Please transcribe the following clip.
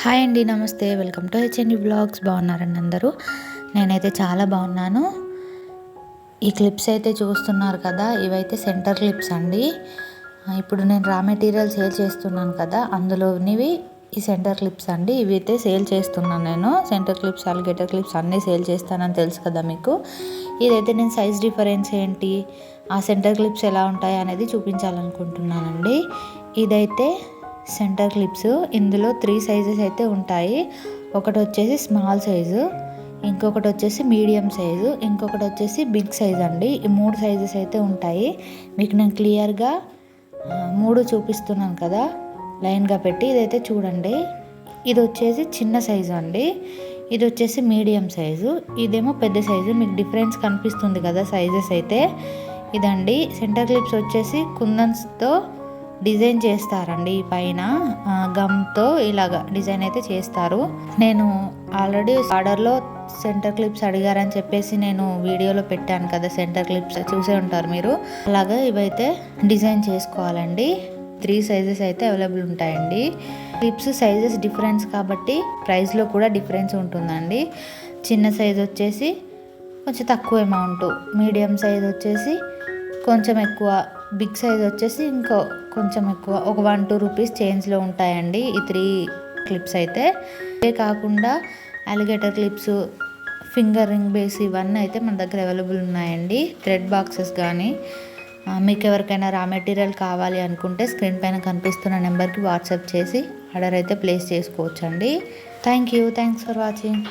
Hi అండి నమస్తే. Welcome to HMD blogs. బాగున్నారండి అందరూ? నేనైతే చాలా బాగున్నాను. ఈ క్లిప్స్ అయితే చూస్తున్నారు కదా ఇవైతే సెంటర్ క్లిప్స్ అండి. ఇప్పుడు నేను రా మెటీరియల్ సేల్ చేస్తున్నాను కదా అందులోనివి ఈ సెంటర్ క్లిప్స్ అండి. ఇవి అయితే సేల్ చేస్తున్నాను నేను. సెంటర్ క్లిప్స్ అలిగేటర్ క్లిప్స్ అన్నీ సేల్ చేస్తానని తెలుసు కదా మీకు. ఇదైతే నేను సైజ్ డిఫరెన్స్ ఏంటి ఆ సెంటర్ క్లిప్స్ ఎలా ఉంటాయి అనేది చూపించాలనుకుంటున్నానండి. ఇదైతే సెంటర్ క్లిప్స్. ఇందులో త్రీ సైజెస్ అయితే ఉంటాయి. ఒకటి వచ్చేసి స్మాల్ సైజు ఇంకొకటి వచ్చేసి మీడియం సైజు ఇంకొకటి వచ్చేసి బిగ్ సైజ్ అండి. ఈ మూడు సైజెస్ అయితే ఉంటాయి. మీకు నేను క్లియర్గా మూడు చూపిస్తున్నాను కదా లైన్గా పెట్టి ఇదైతే చూడండి. ఇది వచ్చేసి చిన్న సైజు అండి. ఇది వచ్చేసి మీడియం సైజు. ఇదేమో పెద్ద సైజు. మీకు డిఫరెన్స్ కనిపిస్తుంది కదా సైజెస్ అయితే. ఇదండి. సెంటర్ క్లిప్స్ వచ్చేసి కుందన్స్తో డిజైన్ చేస్తారండి పైన. గమ్తో ఇలాగా డిజైన్ అయితే చేస్తారు. నేను ఆల్రెడీ ఆర్డర్లో సెంటర్ క్లిప్స్ అడిగారని చెప్పేసి నేను వీడియోలో పెట్టాను కదా సెంటర్ క్లిప్స్ చూసే ఉంటారు మీరు. అలాగా ఇవైతే డిజైన్ చేసుకోవాలండి. త్రీ సైజెస్ అయితే అవైలబుల్ ఉంటాయండి. క్లిప్స్ సైజెస్ డిఫరెన్స్ కాబట్టి ప్రైస్లో కూడా డిఫరెన్స్ ఉంటుందండి. చిన్న సైజ్ వచ్చేసి కొంచెం తక్కువ అమౌంట్ మీడియం సైజ్ వచ్చేసి కొంచెం ఎక్కువ బిగ్ సైజ్ వచ్చేసి ఇంకో కొంచెం ఎక్కువ ఒక వన్ టూ రూపీస్ చేంజ్లో ఉంటాయండి ఈ త్రీ క్లిప్స్ అయితే. ఇవే కాకుండా alligator clips finger ring base ఇవన్నీ అయితే మన దగ్గర అవైలబుల్ ఉన్నాయండి. థ్రెడ్ బాక్సెస్ కానీ మీకు ఎవరికైనా రా మెటీరియల్ కావాలి అనుకుంటే స్క్రీన్ పైన కనిపిస్తున్న నెంబర్కి వాట్సాప్ చేసి ఆర్డర్ అయితే ప్లేస్ చేసుకోవచ్చండి. Thank you thanks for watching